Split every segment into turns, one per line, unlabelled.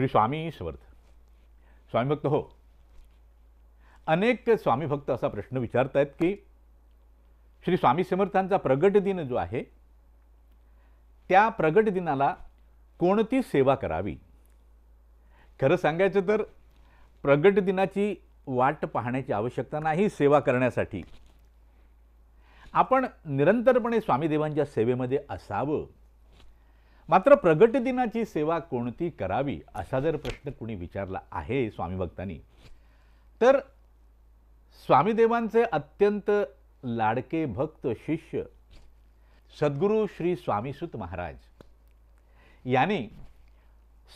श्री स्वामी समर्थ. स्वामीभक्त हो. अनेक स्वामीभक्त असा प्रश्न विचारत आहेत की श्री स्वामी समर्थांचा प्रगट दिन जो आहे त्या प्रगट दिनाला कोणती सेवा करावी? खरं सांगायचं तर प्रगट दिनाची वाट पाहण्याची आवश्यकता नाही सेवा करण्यासाठी. आपण निरंतरपणे स्वामीदेवांच्या सेवेमध्ये असावं. मात्र प्रगट दिनाची सेवा कोणती करावी असा जर प्रश्न कुणी विचारला आहे स्वामी भक्तांनी तर स्वामीदेवांचे अत्यंत लाडके भक्त शिष्य सद्गुरू श्री स्वामीसुत महाराज यांनी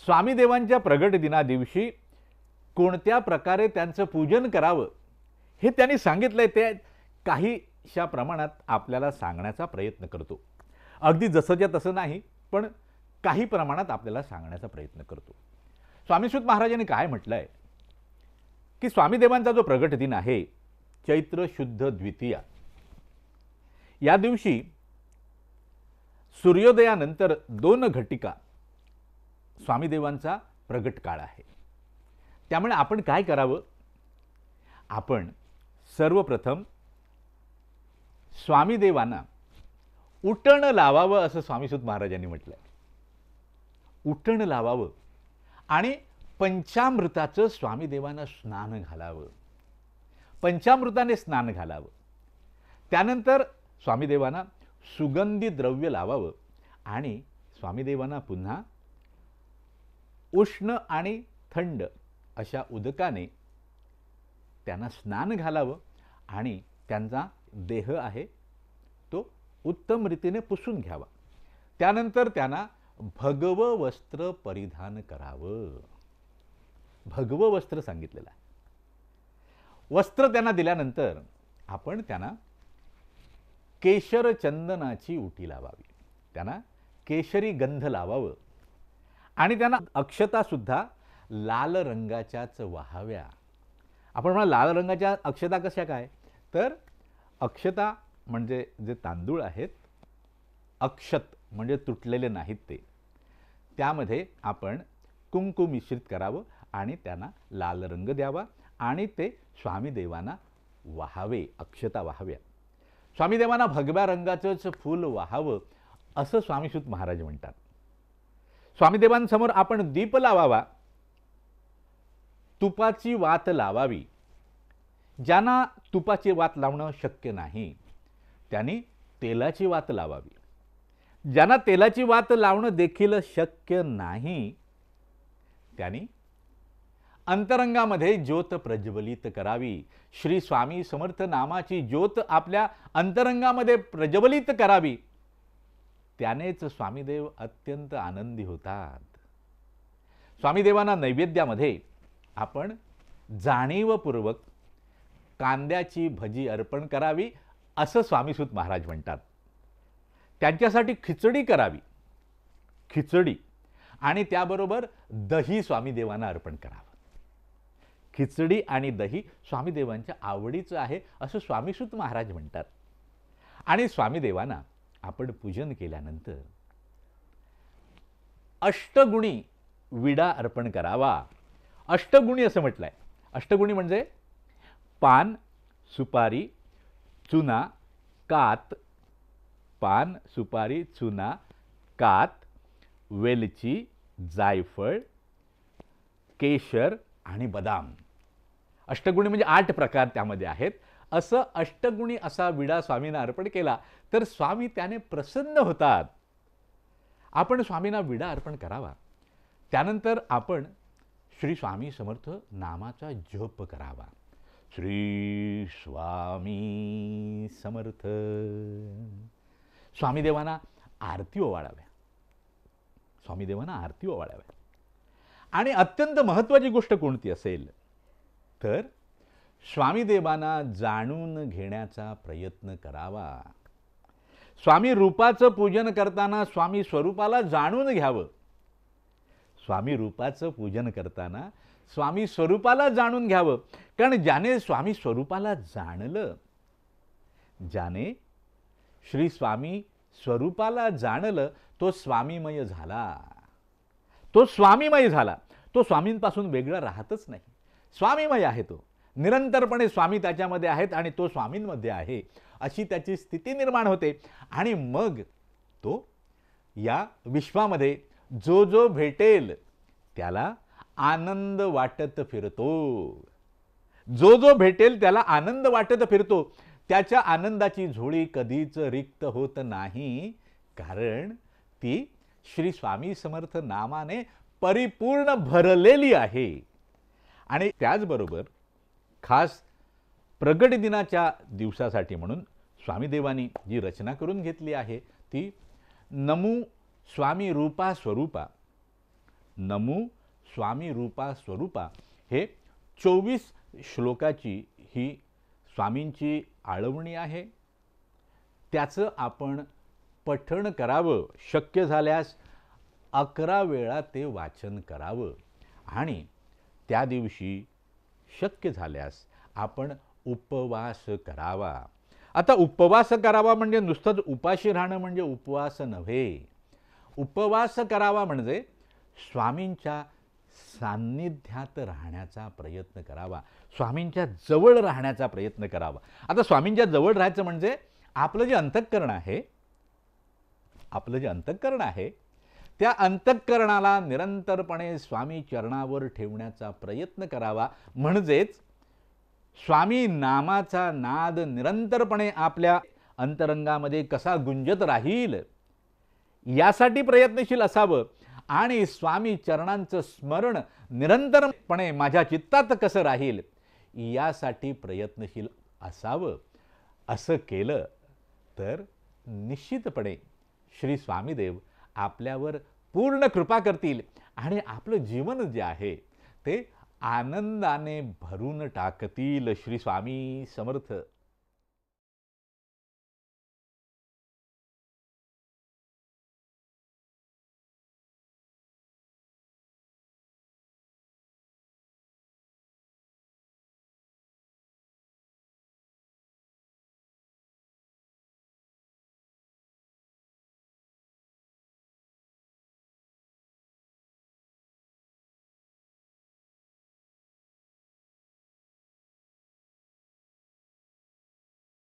स्वामीदेवांच्या प्रगट दिना दिवशी कोणत्या प्रकारे त्यांचं पूजन करावं हे त्यांनी सांगितलंय ते काहीशा प्रमाणात आपल्याला सांगण्याचा प्रयत्न करतो. अगदी जसंच्या तसं नाही पण काही प्रमाणात आपल्याला सांगण्याचा प्रयत्न करतो. स्वामीसुत महाराजांनी काय म्हटलं आहे की स्वामीदेवांचा जो प्रगट दिन आहे चैत्र शुद्ध द्वितीया. या दिवशी सूर्योदयानंतर दोन घटिका स्वामीदेवांचा प्रगट काळ आहे. त्यामुळे आपण काय करावं? आपण सर्वप्रथम स्वामीदेवांना उटण लावावं असं स्वामीसुत महाराजांनी म्हटलंय. उटण लावावं आणि पंचामृताचं स्वामीदेवांना स्नान घालावं. पंचामृताने स्नान घालावं. त्यानंतर स्वामीदेवांना सुगंधी द्रव्य लावावं आणि स्वामीदेवांना पुन्हा उष्ण आणि थंड अशा उदकाने त्यांना स्नान घालावं आणि त्यांचा देह आहे तो उत्तम रीतीने पुसून घ्यावा. त्यानंतर त्यांना भगव वस्त्र परिधान करावं. भगव वस्त्र सांगितलेलं आहे. वस्त्र त्यांना दिल्यानंतर आपण त्यांना केशर चंदनाची उटी लावावी. त्यांना केशरी गंध लावावं. आणि त्यांना अक्षतासुद्धा लाल रंगाच्याच व्हाव्या. आपण म्हणा लाल रंगाच्या अक्षता कशा काय? तर अक्षता म्हणजे जे तांदूळ आहेत अक्षत म्हणजे तुटलेले नाहीत ते. त्यामध्ये आपण कुंकू मिश्रित करावं आणि त्यांना लाल रंग द्यावा आणि ते स्वामीदेवांना वाहावे अक्षता वाहाव्या. स्वामीदेवांना भगव्या रंगाचंच फूल वाहावं असं स्वामीसूत महाराज म्हणतात. स्वामीदेवांसमोर आपण दीप लावावा. तुपाची वात लावावी. ज्यांना तुपाची वात लावणं शक्य नाही त्यांनी तेलाची वात लावावी. ज्यांना तेलाची वात लावणं देखील शक्य नाही त्यांनी अंतरंगामध्ये ज्योत प्रज्वलित करावी. श्री स्वामी समर्थ नामाची ज्योत आपल्या अंतरंगामध्ये प्रज्वलित करावी. त्यानेच स्वामीदेव अत्यंत आनंदी होतात. स्वामीदेवांना नैवेद्यामध्ये आपण जाणीवपूर्वक कांद्याची भजी अर्पण करावी असं स्वामीसूत महाराज म्हणतात. त्यांच्यासाठी खिचडी करावी. खिचडी. आणि त्याबरोबर दही स्वामीदेवांना अर्पण करावं. खिचडी आणि दही स्वामीदेवांच्या आवडीचं आहे असं स्वामीसूत महाराज म्हणतात. आणि स्वामीदेवांना आपण पूजन केल्यानंतर अष्टगुणी विडा अर्पण करावा. अष्टगुणी असं म्हटलंय. अष्टगुणी म्हणजे पान सुपारी चुना कात पान सुपारी चुना कात वेलची जायफळ केशर आणि बदाम. अष्टगुणी म्हणजे आठ प्रकार त्यामध्ये आहेत. असं अष्टगुणी असा विडा स्वामींना अर्पण केला तर स्वामी त्याने प्रसन्न होतात. आपण स्वामींना विडा अर्पण करावा. त्यानंतर आपण श्री स्वामी समर्थ नामाचा जप करावा. श्री स्वामी समर्थ. स्वामीदेवांना आरती ओवाळाव्या. स्वामीदेवांना आरती ओवाळाव्या. आणि अत्यंत महत्त्वाची गोष्ट कोणती असेल? तर स्वामीदेवांना जाणून घेण्याचा प्रयत्न करावा. स्वामी रूपाचं पूजन करताना स्वामी स्वरूपाला जाणून घ्यावं. स्वामी रूपाचं पूजन करताना स्वामी स्वरूपाला जाणून घ्यावं. कारण ज्याने स्वामी स्वरूपाला जाणलं ज्याने श्री स्वामी स्वरूपाला जाणलं तो स्वामीमय झाला. तो स्वामीमय झाला. तो स्वामींपासून वेगळा राहतच नाही. स्वामीमय आहे तो. निरंतरपणे स्वामी त्याच्यामध्ये आहेत आणि तो स्वामींमध्ये आहे अशी त्याची स्थिती निर्माण होते. आणि मग तो या विश्वामध्ये जो जो भेटेल त्याला आनंद वाटत फिरतो. जो जो भेटेल त्याला आनंद वाटत फिरतो. त्याच्या आनंदाची झोळी कधीच रिक्त होत नाही. कारण ती श्री स्वामी समर्थ नामाने परिपूर्ण भरलेली आहे. आणि त्याचबरोबर खास प्रगट दिनाच्या दिवसासाठी म्हणून स्वामीदेवानी जी रचना करून घेतली आहे ती नमू स्वामी रूपा स्वरूपा नमू स्वामी रूपा स्वरूपा हे चोवीस श्लोकाची ही स्वामींची आळवणी आहे. त्याचं आपण पठण करावं शक्य झाल्यास अकरा वेळा ते वाचन करावं. आणि त्या दिवशी शक्य झाल्यास आपण उपवास करावा. आता उपवास करावा म्हणजे नुसतंच उपाशी राहणं म्हणजे उपवास नव्हे. उपवास करावा म्हणजे स्वामींच्या सान्निध्यात राहण्याचा प्रयत्न करावा. स्वामींच्या जवळ राहण्याचा प्रयत्न करावा. आता स्वामींच्या जवळ राहायचं म्हणजे आपलं जे अंतःकरण आहे आपलं जे अंतःकरण आहे त्या अंतःकरणाला निरंतरपणे स्वामी चरणावर ठेवण्याचा प्रयत्न करावा. म्हणजेच स्वामी नामाचा नाद निरंतरपणे आपल्या अंतरंगामध्ये कसा गुंजत राहील यासाठी प्रयत्नशील असावं. आणि स्वामी चरणांचं स्मरण निरंतरपणे माझ्या चित्तात कसं राहील? यासाठी प्रयत्नशील असावं. असं केलं तर निश्चितपणे श्री स्वामीदेव आपल्यावर पूर्ण कृपा करतील आणि आपलं जीवन जे आहे ते आनंदाने भरून टाकतील. श्री स्वामी समर्थ.